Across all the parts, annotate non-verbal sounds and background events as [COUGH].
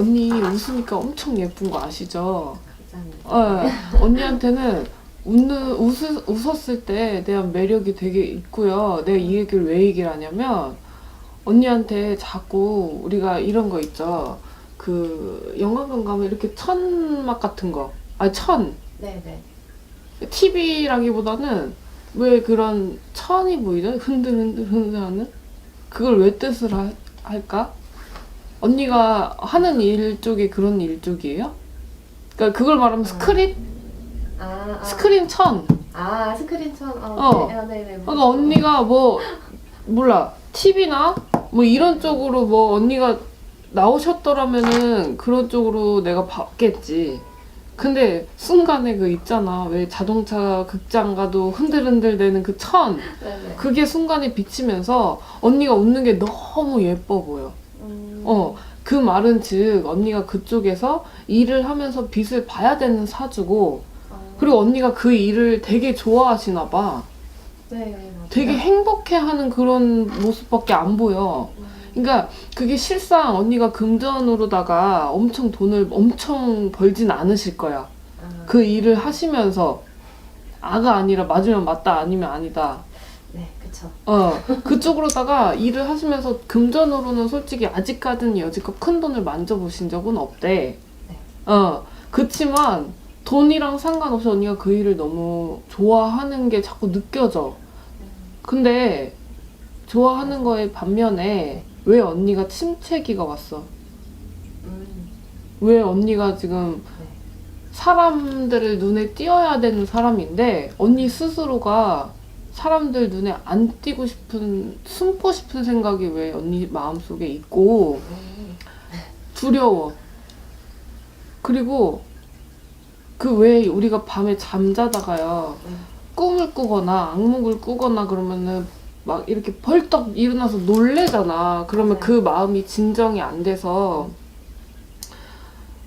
언니 웃으니까 엄청 예쁜 거 아시죠? 어, 언니한테는 웃는 웃, 웃었을 때 대한 매력이 되게 있고요. 내가 이 얘기를 왜 얘기를 하냐면 언니한테 자꾸 우리가 이런 거 있죠. 그 영화관 가면 이렇게 천막 같은 거, 아니 천 네네. TV라기보다는 왜 그런 천이 보이죠? 흔들흔들 흔들하는 그걸 왜 뜻을 하- 할까? 언니가 하는 일 쪽이 그런 일 쪽이에요? 그러니까 그걸 말하면 스크린? 아, 아. 스크린 천. 아 스크린 천. 어. 어. 네, 아, 네네. 그러니까 언니가 뭐 몰라 TV나 뭐 이런 쪽으로 뭐 언니가 나오셨더라면은 그런 쪽으로 내가 봤겠지. 근데 순간에 그 있잖아 왜 자동차 극장 가도 흔들흔들 되는 그 천 네네. 그게 순간에 비치면서 언니가 웃는 게 너무 예뻐 보여. 음. 어, 그 말은 즉 언니가 그쪽에서 일을 하면서 빛을 봐야 되는 사주고 아, 그리고 언니가 그 일을 되게 좋아하시나 봐. 네, 맞아요. 되게 행복해하는 그런 모습밖에 안 보여. 음. 그러니까 그게 실상 언니가 금전으로다가 엄청 돈을 엄청 벌진 않으실 거야. 아, 그 일을 하시면서 아가 아니라 맞으면 맞다 아니면 아니다. 네, 그쵸. 어 그쪽으로다가 일을 하시면서 금전으로는 솔직히 아직까지는 여지껏 큰 돈을 만져보신 적은 없대. 네. 어 그치만 돈이랑 상관없이 언니가 그 일을 너무 좋아하는 게 자꾸 느껴져. 근데 좋아하는 거에 반면에 왜 언니가 침체기가 왔어? 음. 왜 언니가 지금 네. 사람들을 눈에 띄어야 되는 사람인데 언니 스스로가 사람들 눈에 안 띄고 싶은 숨고 싶은 생각이 왜 언니 마음속에 있고 음. 두려워. 그리고 그왜 우리가 밤에 잠자다가요 음. 꿈을 꾸거나 악몽을 꾸거나 그러면은 막 이렇게 벌떡 일어나서 놀래잖아. 그러면 맞아요. 그 마음이 진정이 안 돼서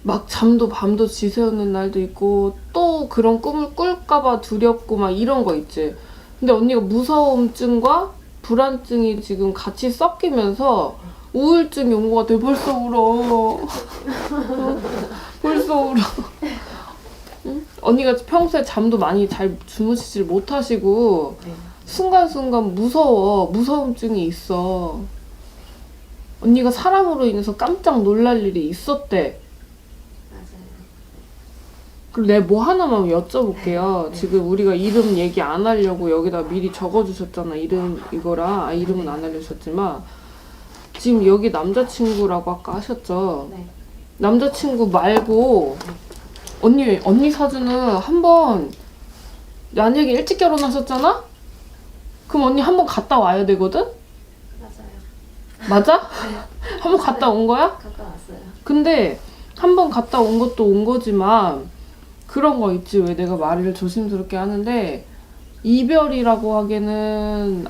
막 잠도 밤도 지새우는 날도 있고 또 그런 꿈을 꿀까봐 두렵고 막 이런 거 있지. 근데 언니가 무서움증과 불안증이 지금 같이 섞이면서 우울증이 온 것 같아. 벌써 울어. [LAUGHS] 벌써 울어. 응? 언니가 평소에 잠도 많이 잘 주무시질 못하시고 네. 순간순간 무서워. 무서움증이 있어. 언니가 사람으로 인해서 깜짝 놀랄 일이 있었대. 그럼 내가 뭐 하나만 여쭤볼게요. 네. 지금 우리가 이름 얘기 안 하려고 여기다 미리 적어주셨잖아. 이름 이거랑 아, 이름은 안 알려주셨지만 지금 여기 남자친구라고 아까 하셨죠. 네. 남자친구 말고 언니 언니 사주는 한번 만약에 일찍 결혼하셨잖아? 그럼 언니 한번 갔다 와야 되거든? 맞아요. 맞아? [LAUGHS] 한번 갔다 온 거야? 갔다 왔어요. 근데 한 번 갔다 온 것도 온 거지만 그런 거 있지. 왜 내가 말을 조심스럽게 하는데 이별이라고 하기에는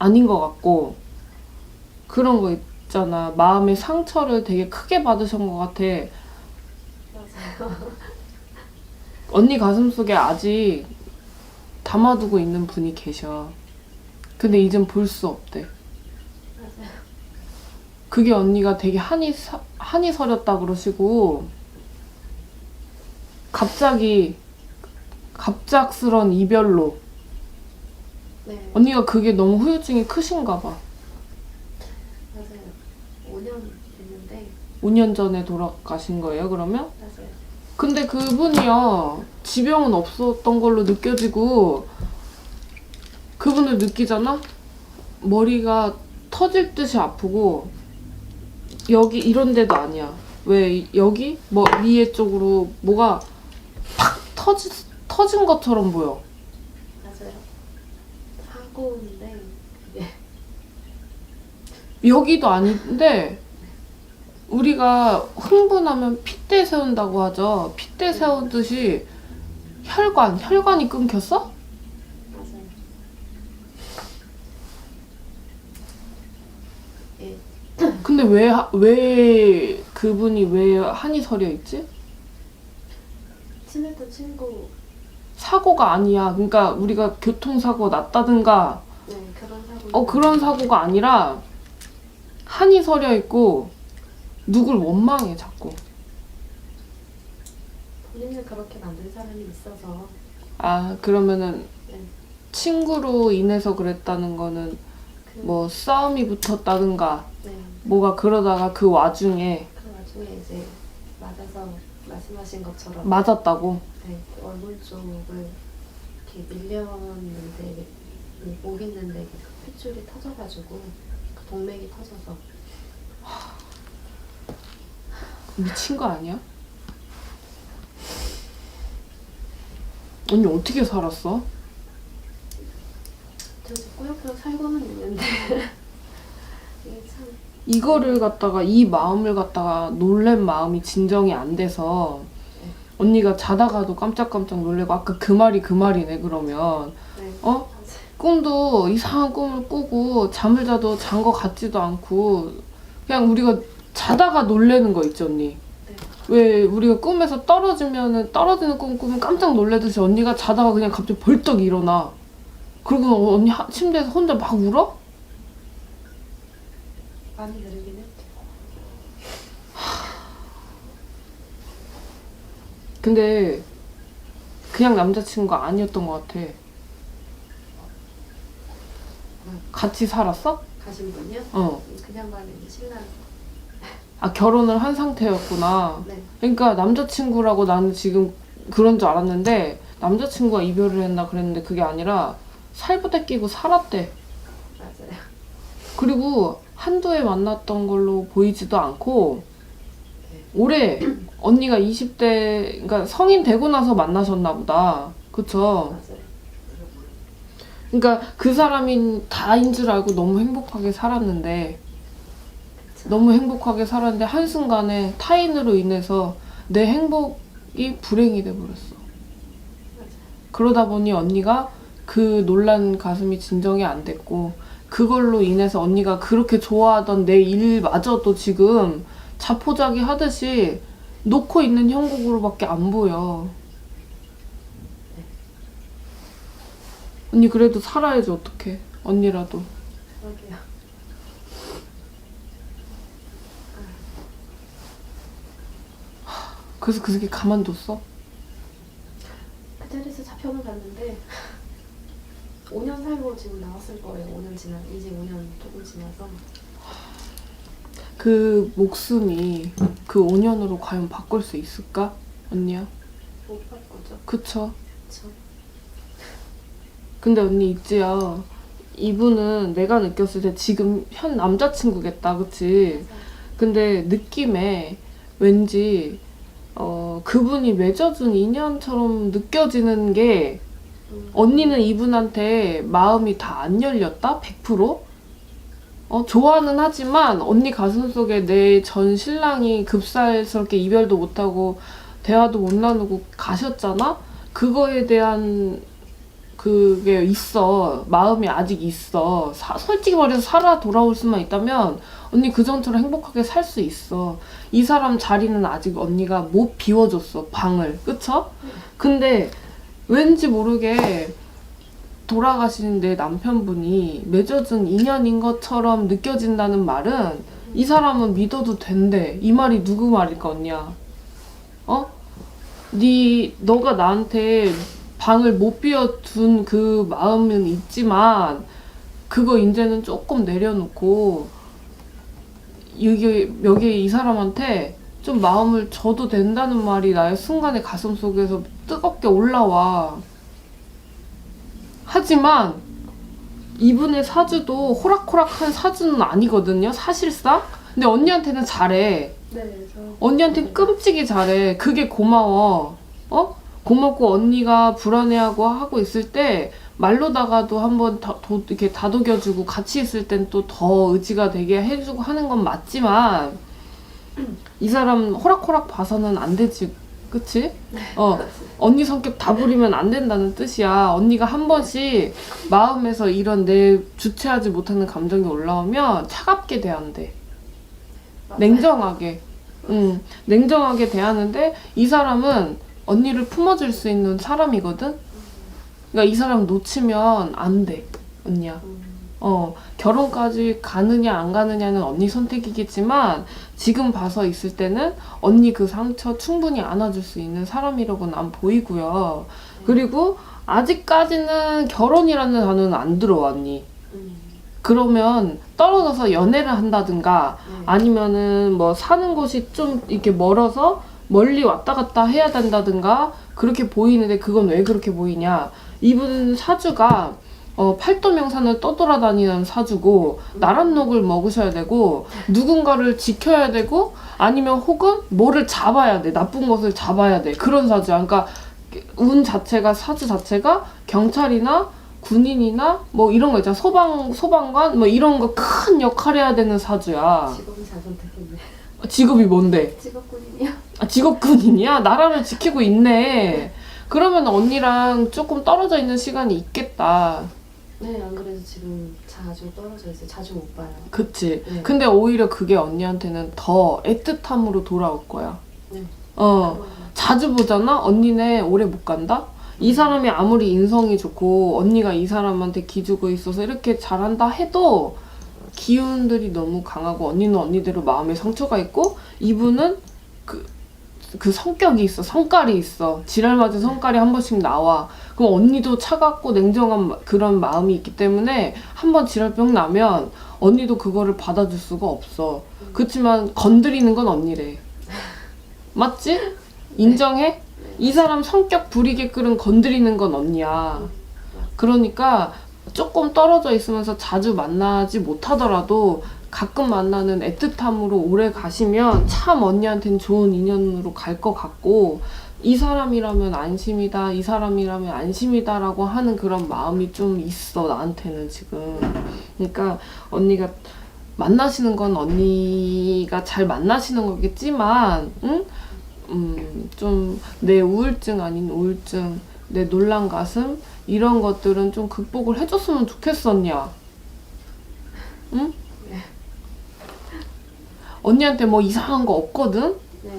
아닌 것 같고 그런 거 있잖아. 마음의 상처를 되게 크게 받으신 것 같아. 맞아요. 언니 가슴 속에 아직 담아두고 있는 분이 계셔. 근데 이젠 볼 수 없대. 맞아요. 그게 언니가 되게 한이 사- 한이 서렸다 그러시고 갑자기 갑작스런 이별로 네. 언니가 그게 너무 후유증이 크신가 봐. 맞아요. 5년 됐는데 5년 전에 돌아가신 거예요, 그러면? 맞아요. 근데 그분이요, 지병은 없었던 걸로 느껴지고, 그분을 느끼잖아? 머리가 터질 듯이 아프고, 여기 이런 데도 아니야. 왜, 이- 여기? 뭐, 위에 쪽으로 뭐가 팍 터지, 터진 것처럼 보여. 맞아요. 사고인데 여기도 아닌데 우리가 흥분하면 핏대 세운다고 하죠. 핏대 세우듯이 혈관, 혈관이 끊겼어? 맞아요. 예. 근데 왜, 하- 왜 그분이 왜 한이 서려 있지? 친했던 친구 사고가 아니야. 그러니까 우리가 교통사고 났다든가 네 그런 사고 어 그런 사고가 아니라 한이 서려 있고 누굴 원망해 자꾸. 본인을 그렇게 만든 사람이 있어서 아 그러면은 네. 친구로 인해서 그랬다는 거는 그, 뭐 싸움이 붙었다든가 네, 뭐가 그러다가 그 와중에 그 와중에 이제 맞아서 말씀하신 것처럼 맞았다고. 네, 그 얼굴 쪽을 이렇게 밀렸는데 목 있는데 그 핏줄이 터져가지고 그 동맥이 터져서 미친 거 아니야? 언니 어떻게 살았어? 저 이제 꾸역꾸역 살고는 있는데 [LAUGHS] 이게 참 이거를 갖다가 이 마음을 갖다가 놀란 마음이 진정이 안 돼서 언니가 자다가도 깜짝깜짝 놀래고 아까 그 말이 그 말이네 그러면 네, 어? 꿈도 이상한 꿈을 꾸고 잠을 자도 잔것 같지도 않고 그냥 우리가 자다가 놀래는 거 있죠 언니 네. 왜 우리가 꿈에서 떨어지면은 떨어지는 꿈 꾸면 깜짝 놀래듯이 언니가 자다가 그냥 갑자기 벌떡 일어나 그리고 언니 하- 침대에서 혼자 막 울어? 많이 느리긴 했죠. 근데 그냥 남자친구가 아니었던 것 같아. 같이 살았어? 가신 분이요? 어. 그냥 가는 신랑. 아 결혼을 한 상태였구나. 네, 그러니까 남자친구라고 나는 지금 그런 줄 알았는데 남자친구가 이별을 했나 그랬는데 그게 아니라 살부대 끼고 살았대. 맞아요. 그리고 한두 해 만났던 걸로 보이지도 않고 올해 언니가 20대 그러니까 성인 되고 나서 만나셨나 보다. 그쵸? 그러니까 그 사람이 다인 줄 알고 너무 행복하게 살았는데. 너무 행복하게 살았는데 한순간에 타인으로 인해서 내 행복이 불행이 돼 버렸어. 맞아요. 그러다 보니 언니가 그 놀란 가슴이 진정이 안 됐고 그걸로 인해서 언니가 그렇게 좋아하던 내 일마저도 지금 자포자기 하듯이 놓고 있는 형국으로밖에 안 보여. 언니 그래도 살아야지 어떡해. 언니라도. 그래서 그 새끼 가만뒀어? 그 자리에서 잡혀는 갔는데 5년 살고 지금 나왔을 거예요. 5년 지나 이제 5년 조금 지나서 그 목숨이 그 5년으로 과연 바꿀 수 있을까? 언니야? 못볼 거죠. 그쵸? 그쵸. 근데 언니 있지야. 이분은 내가 느꼈을 때 지금 현 남자친구겠다, 그치? 근데 느낌에 왠지 어 그분이 맺어준 인연처럼 느껴지는 게 음, 언니는 이분한테 마음이 다 안 열렸다? 100%? 어, 좋아는 하지만 언니 가슴 속에 내 전 신랑이 급살스럽게 이별도 못하고 대화도 못 나누고 가셨잖아? 그거에 대한 그게 있어. 마음이 아직 있어. 사- 솔직히 말해서 살아 돌아올 수만 있다면 언니 그전처럼 행복하게 살 수 있어. 이 사람 자리는 아직 언니가 못 비워줬어. 방을. 그쵸? 근데 왠지 모르게 돌아가신 내 남편분이 맺어준 인연인 것처럼 느껴진다는 말은 이 사람은 믿어도 된대. 이 말이 누구 말일까 언니야? 어? 네 너가 나한테 방을 못 비워둔 그 마음은 있지만 그거 이제는 조금 내려놓고 여기 여기 이 사람한테 좀 마음을 줘도 된다는 말이 나의 순간에 가슴 속에서 뜨겁게 올라와. 하지만 이분의 사주도 호락호락한 사주는 아니거든요, 사실상. 근데 언니한테는 잘해. 네, 저 언니한테 끔찍이 잘해. 그게 고마워. 어? 고맙고 언니가 불안해하고 하고 있을 때 말로다가도 한번 다, 도, 이렇게 다독여주고 같이 있을 땐 또 더 의지가 되게 해주고 하는 건 맞지만 이 사람 호락호락 봐서는 안 되지. 그치? 어, 언니 성격 다 부리면 안 된다는 뜻이야. 언니가 한 번씩 마음에서 이런 내 주체하지 못하는 감정이 올라오면 차갑게 대한대. 냉정하게. 응, 냉정하게 대하는데 이 사람은 언니를 품어줄 수 있는 사람이거든? 그러니까 이 사람 놓치면 안 돼, 언니야. 음, 어, 결혼까지 가느냐 안 가느냐는 언니 선택이겠지만 지금 봐서 있을 때는 언니 그 상처 충분히 안아줄 수 있는 사람이라고 난 보이고요. 그리고 아직까지는 결혼이라는 단어는 안. 음, 그러면 떨어져서 연애를 한다든가 네. 아니면은 뭐 사는 곳이 좀 이렇게 멀어서 멀리 왔다 갔다 해야 된다든가 그렇게 보이는데 그건 왜 그렇게 보이냐 이분 사주가 어, 팔도명산을 떠돌아다니는 사주고 나랏녹을 먹으셔야 되고 누군가를 지켜야 되고 아니면 혹은 뭐를 잡아야 돼 나쁜 것을 잡아야 돼 그런 사주야 그러니까 운 자체가 사주 자체가 경찰이나 군인이나 뭐 이런 거 있잖아. 소방 소방관 뭐 이런 거 큰 역할 해야 되는 사주야. 직업은 잘 선택했네. 직업이 뭔데? 직업군인이요? 아, 직업군인이야? 나라를 지키고 있네. 그러면 언니랑 조금 떨어져 있는 시간이 있겠다 네, 안 그래도 지금 자주 떨어져 있어요. 자주 못 봐요. 그치 네. 근데 오히려 그게 언니한테는 더 애틋함으로 돌아올 거야 네. 어 자주 보잖아? 언니네 오래 못 간다? 이 사람이 아무리 인성이 좋고 언니가 이 사람한테 기주고 있어서 이렇게 잘한다 해도 기운들이 너무 강하고 언니는 언니대로 마음에 상처가 있고 이분은 그, 그 성격이 있어 성깔이 있어 지랄 맞은 성깔이 한 번씩 나와 그럼 언니도 차갑고 냉정한 마- 그런 마음이 있기 때문에 한 번 지랄병 나면 언니도 그거를 받아줄 수가 없어 그렇지만 건드리는 건 언니래 맞지? 인정해? 이 사람 성격 부리게 끓은 건드리는 건 언니야. 그러니까 조금 떨어져 있으면서 자주 만나지 못하더라도 가끔 만나는 애틋함으로 오래 가시면 참 언니한테는 좋은 인연으로 갈 것 같고 이 사람이라면 안심이다, 이 사람이라면 안심이다라고 하는 그런 마음이 좀 있어, 나한테는 지금. 그러니까 언니가 만나시는 건 언니가 잘 만나시는 거겠지만, 응? 음, 좀 내 우울증 아닌 우울증, 내 놀란 가슴 이런 것들은 좀 극복을 해줬으면 언니야. 응? 언니한테 뭐 이상한 거 없거든? 네.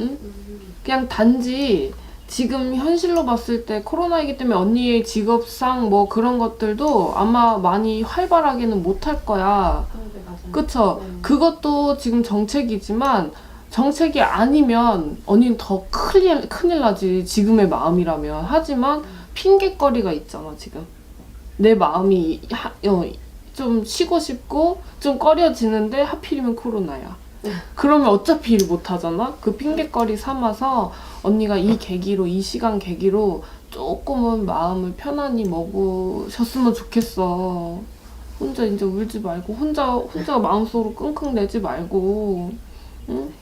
응? 음, 그냥 단지 지금 현실로 봤을 때 코로나이기 때문에 언니의 직업상 뭐 그런 것들도 아마 많이 활발하게는 못할 거야. 네, 맞아요. 그쵸? 네. 그것도 지금 정책이지만 정책이 아니면 언니는 더 큰일, 큰일 나지 지금의 마음이라면 하지만 핑계거리가 있잖아 지금 내 마음이 하, 어, 좀 쉬고 싶고 좀 꺼려지는데 하필이면 코로나야. 그러면 어차피 일 못하잖아? 그 핑계거리 삼아서 언니가 이 계기로 이 시간 계기로 조금은 마음을 편안히 먹으셨으면 좋겠어. 혼자 이제 울지 말고 혼자 혼자 마음속으로 끙끙 내지 말고 응?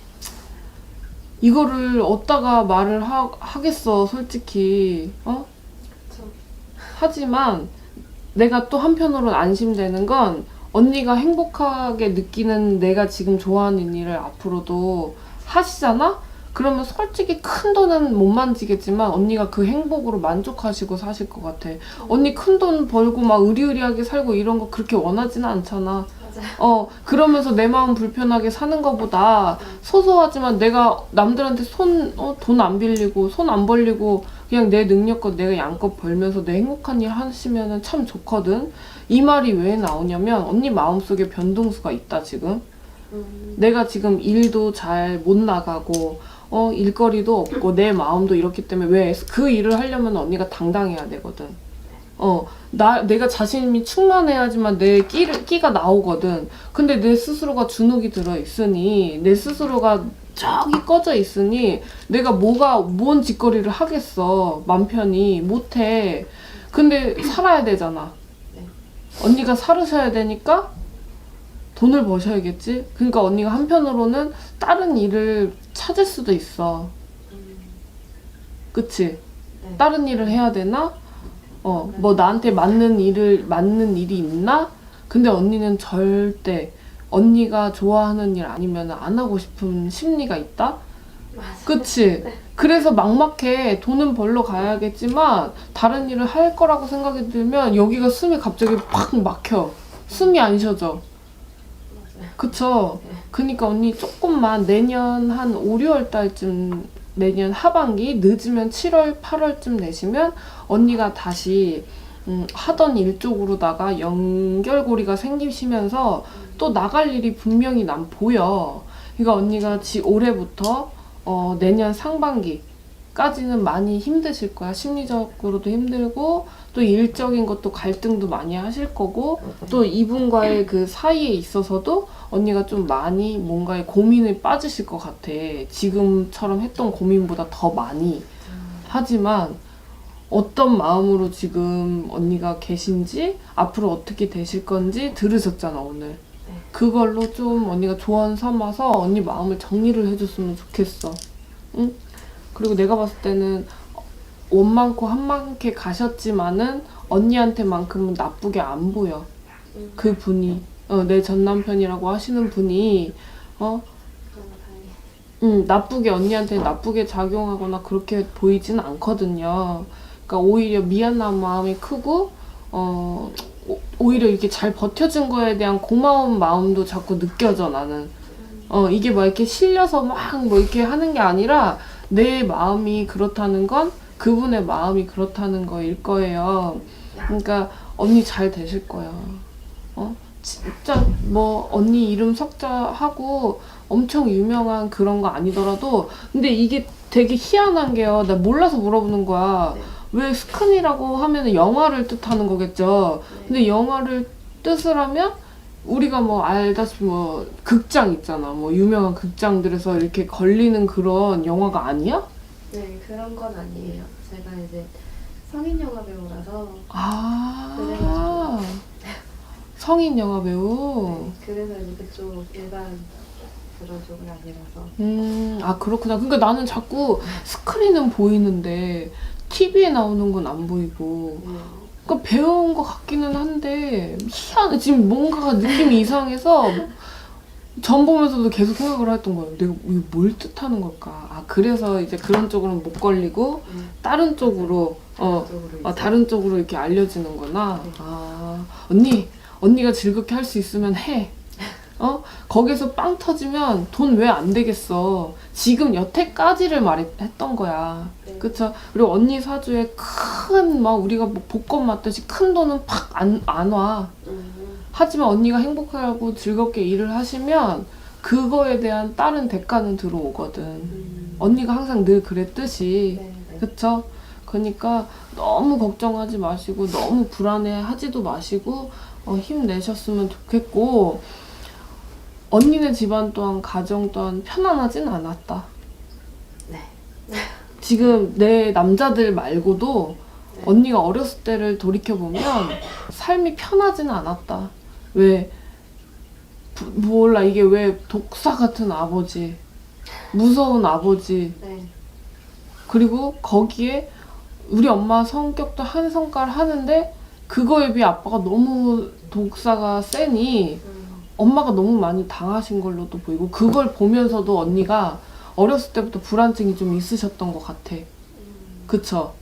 이거를 어디다가 말을 하, 하겠어 솔직히. 어? 하지만 내가 또 한편으로는 안심되는 건 언니가 행복하게 느끼는 내가 지금 좋아하는 일을 앞으로도 하시잖아? 그러면 솔직히 큰 돈은 못 만지겠지만 언니가 그 행복으로 만족하시고 사실 것 같아. 언니 큰 돈 벌고 막 의리의리하게 살고 이런 거 그렇게 원하지는 않잖아. 어, 그러면서 내 마음 불편하게 사는 것보다 소소하지만 내가 남들한테 손, 어, 돈 안 빌리고, 손 안 벌리고, 그냥 내 능력껏 내가 양껏 벌면서 내 행복한 일 하시면은 참 좋거든? 이 말이 왜 나오냐면, 언니 마음속에 변동수가 있다, 지금. 음, 내가 지금 일도 잘 못 나가고, 어, 일거리도 없고, 내 마음도 이렇기 때문에 왜 그 일을 하려면 언니가 당당해야 되거든. 어, 나, 내가 자신이 충만해야지만 내 끼를, 끼가 나오거든. 근데 내 스스로가 주눅이 들어 있으니, 내 스스로가 저기 꺼져 있으니, 내가 뭐가, 뭔 짓거리를 하겠어. 맘 편히. 못해. 근데 살아야 되잖아. 네. 언니가 살으셔야 되니까, 돈을 버셔야겠지? 그러니까 언니가 한편으로는 다른 일을 찾을 수도 있어. 음, 그치? 네. 다른 일을 해야 되나? 어, 뭐 나한테 맞는 일을, 맞는 일이 있나? 근데 언니는 절대 언니가 좋아하는 일 아니면 안 하고 싶은 심리가 있다? 맞아요. 그치? 네. 그래서 막막해. 돈은 벌러 가야겠지만 다른 일을 할 거라고 생각이 들면 여기가 숨이 갑자기 팍 막혀. 숨이 안 쉬어져. 맞아요. 그쵸? 네. 그니까 언니 조금만 내년 한 5, 6월 달쯤 내년 하반기 늦으면 7월, 8월쯤 되시면 언니가 다시 음, 하던 일 쪽으로다가 연결고리가 생기시면서 또 나갈 일이 분명히 난 보여. 그러니까 언니가 지 올해부터 어, 내년 상반기까지는 많이 힘드실 거야. 심리적으로도 힘들고 또 일적인 것도 갈등도 많이 하실 거고 또 이분과의 그 사이에 있어서도 언니가 좀 많이 뭔가에 고민을 빠지실 것 같아. 지금처럼 했던 고민보다 더 많이. 하지만 어떤 마음으로 지금 언니가 계신지 앞으로 어떻게 되실 건지 들으셨잖아 오늘. 그걸로 좀 언니가 조언 삼아서 언니 마음을 정리를 해줬으면 좋겠어. 응? 그리고 내가 봤을 때는 원 많고 한 많게 가셨지만은 언니한테만큼은 나쁘게 안 보여. 음, 그 분이 어, 내 전 남편이라고 하시는 분이 어. 음, 나쁘게 언니한테 나쁘게 작용하거나 그렇게 보이진 않거든요. 그러니까 오히려 미안한 마음이 크고 어 오- 오히려 이렇게 잘 버텨준 거에 대한 고마운 마음도 자꾸 느껴져 나는. 어 이게 막 이렇게 실려서 막 뭐 이렇게 하는 게 아니라 내 마음이 그렇다는 건 그분의 마음이 그렇다는 거일 거예요. 그러니까 언니 잘 되실 거야. 어? 진짜 뭐 언니 이름 석자 하고 엄청 유명한 그런 거 아니더라도 근데 이게 되게 희한한 게요. 나 몰라서 물어보는 거야. 네. 왜 스큰이라고 하면 영화를 뜻하는 거겠죠. 네. 근데 영화를 뜻을 하면 우리가 뭐 알다시피 뭐 극장 있잖아. 뭐 유명한 극장들에서 이렇게 걸리는 그런 영화가 아니야? 네, 그런 건 아니에요. 제가 이제 성인 영화 배우라서 아. 그래가지고. 성인 영화 배우. 네, 그래서 이제 그쪽 일반 그런 쪽은 아니라서 음, 아, 그렇구나. 그러니까 나는 자꾸 스크린은 보이는데, TV에 나오는 건 안 보이고. 네. 그러니까 배운 것 같기는 한데, 희한해. 지금 뭔가가 느낌이 이상해서, 전 보면서도 계속 생각을 했던 거예요. 내가 이거 뭘 뜻하는 걸까? 아, 그래서 이제 그런 쪽으로는 못 걸리고, 네. 다른 쪽으로, 어, 이제 다른 쪽으로 이렇게 알려지는구나. 네. 아, 언니, 언니가 즐겁게 할 수 있으면 해. 어? 거기서 빵 터지면 돈 왜 안 되겠어. 지금 여태까지를 말했던 거야. 네. 그쵸? 그리고 언니 사주에 큰, 막 우리가 뭐 복권 맞듯이 큰 돈은 팍 안, 안 와. 음, 하지만 언니가 행복하고 즐겁게 일을 하시면 그거에 대한 다른 대가는 들어오거든. 음. 언니가 항상 늘 그랬듯이. 네, 네. 그쵸? 그러니까 너무 걱정하지 마시고 너무 불안해 하지도 마시고 어, 힘내셨으면 좋겠고 언니네 집안 또한 가정 또한 편안하진 않았다. 네. 지금 내 남자들 말고도 네. 언니가 어렸을 때를 돌이켜 보면 삶이 편하지는 않았다. 왜 부- 몰라 이게 왜 독사 같은 아버지, 무서운 아버지, 네. 그리고 거기에 우리 엄마 성격도 한 성깔 하는데 그거에 비해 아빠가 너무 독사가 세니 음, 엄마가 너무 많이 당하신 걸로도 보이고 그걸 보면서도 언니가 어렸을 때부터 불안증이 좀 있으셨던 것 같아. 음, 그쵸?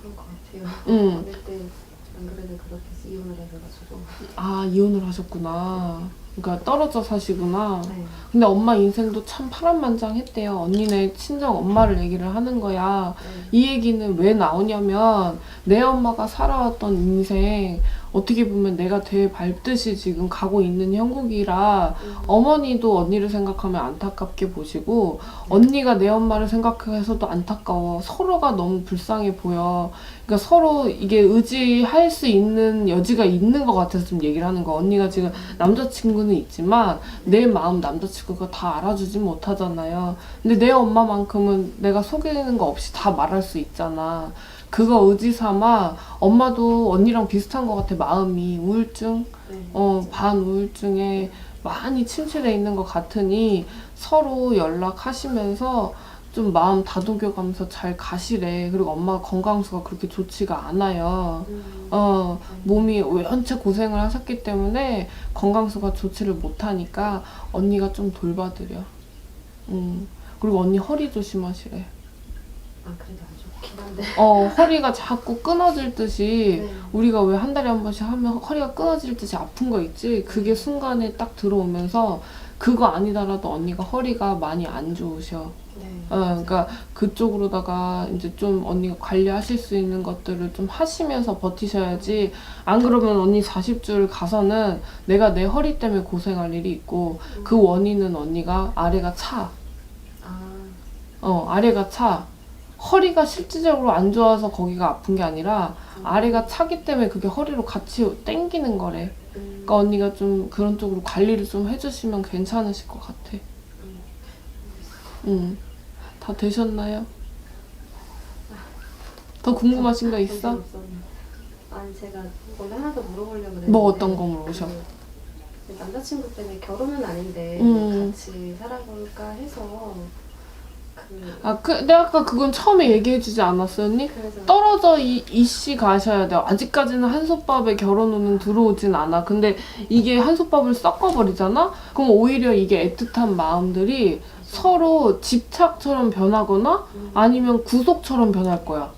그런 것 같아요. 응. 어릴 때안 그래도 그렇게 이혼을 해가지고 아, 이혼을 하셨구나. 그러니까 떨어져 사시구나. 네. 근데 엄마 인생도 참 파란만장했대요. 언니네 친정 엄마를 얘기를 하는 거야. 네. 이 얘기는 왜 나오냐면 내 엄마가 살아왔던 인생 어떻게 보면 내가 되게 밟듯이 지금 가고 있는 형국이라 음, 어머니도 언니를 생각하면 안타깝게 보시고 언니가 내 엄마를 생각해서도 안타까워. 서로가 너무 불쌍해 보여. 그러니까 서로 이게 의지할 수 있는 여지가 있는 것 같아서 좀 얘기를 하는 거야. 언니가 지금 남자친구는 있지만 내 마음 남자친구가 다 알아주지 못하잖아요. 근데 내 엄마만큼은 내가 속이는 거 없이 다 말할 수 있잖아 그거 의지 삼아 엄마도 언니랑 비슷한 것 같아 마음이 우울증 네. 어, 반우울증에 많이 침체돼 있는 것 같으니 서로 연락하시면서 좀 마음 다독여가면서 잘 가시래. 그리고 엄마 건강수가 그렇게 좋지가 않아요. 음, 어, 몸이 원체 고생을 하셨기 때문에 건강수가 좋지를 못하니까 언니가 좀 돌봐드려. 음. 그리고 언니 허리 조심하시래. 아 그래도 안 좋긴 한데. [LAUGHS] 어, [LAUGHS] 허리가 자꾸 끊어질 듯이 네. 우리가 왜 한 달에 한 번씩 하면 허리가 끊어질 듯이 아픈 거 있지? 그게 순간에 딱 들어오면서 그거 아니더라도 언니가 허리가 많이 안 좋으셔. 네. 어, 그러니까 그쪽으로다가 이제 좀 언니가 관리하실 수 있는 것들을 좀 하시면서 버티셔야지 안 그러면 언니 40줄 가서는 내가 내 허리 때문에 고생할 일이 있고 그 원인은 언니가 아래가 차. 아, 어, 아래가 차. 허리가 실질적으로 안 좋아서 거기가 아픈 게 아니라 아래가 차기 때문에 그게 허리로 같이 땡기는 거래. 음, 그러니까 언니가 좀 그런 쪽으로 관리를 좀 해주시면 괜찮으실 것 같아. 음. 응. 다 되셨나요? 더 궁금하신 거 있어? 아니 제가 원래 하나 더 물어보려고 그랬는데 뭐 어떤 거 물어보셔? 그 남자친구 때문에 결혼은 아닌데 음. 같이 살아볼까 해서 그 아, 그, 내가 아까 그건 처음에 얘기해주지 않았어, 언니? 그래서 떨어져 이, 이씨 가셔야 돼요. 아직까지는 한솥밥에 결혼운은 들어오진 않아. 근데 이게 한솥밥을 섞어버리잖아? 그럼 오히려 이게 애틋한 마음들이 서로 집착처럼 변하거나 음, 아니면 구속처럼 변할 거야.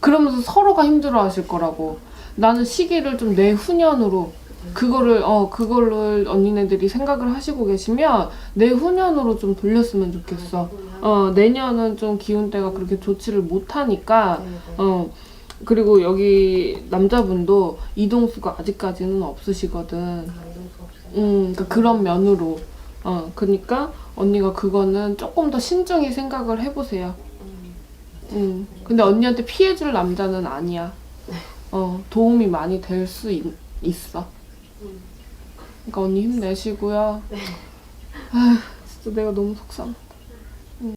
그러면서 서로가 힘들어 하실 거라고. 나는 시기를 좀 내 후년으로 그거를 어 그거를 언니네들이 생각을 하시고 계시면 내후년으로 좀 돌렸으면 좋겠어. 어 내년은 좀 기운대가 그렇게 좋지를 못하니까. 어 그리고 여기 남자분도 이동수가 아직까지는 없으시거든. 음 그러니까 그런 면으로 어 그러니까 언니가 그거는 조금 더 신중히 생각을 해보세요. 음, 음 근데 언니한테 피해줄 남자는 아니야. 어 도움이 많이 될 수 있어. 음. 그러니까 언니 힘내시고요. 아휴 진짜 내가 너무 속상.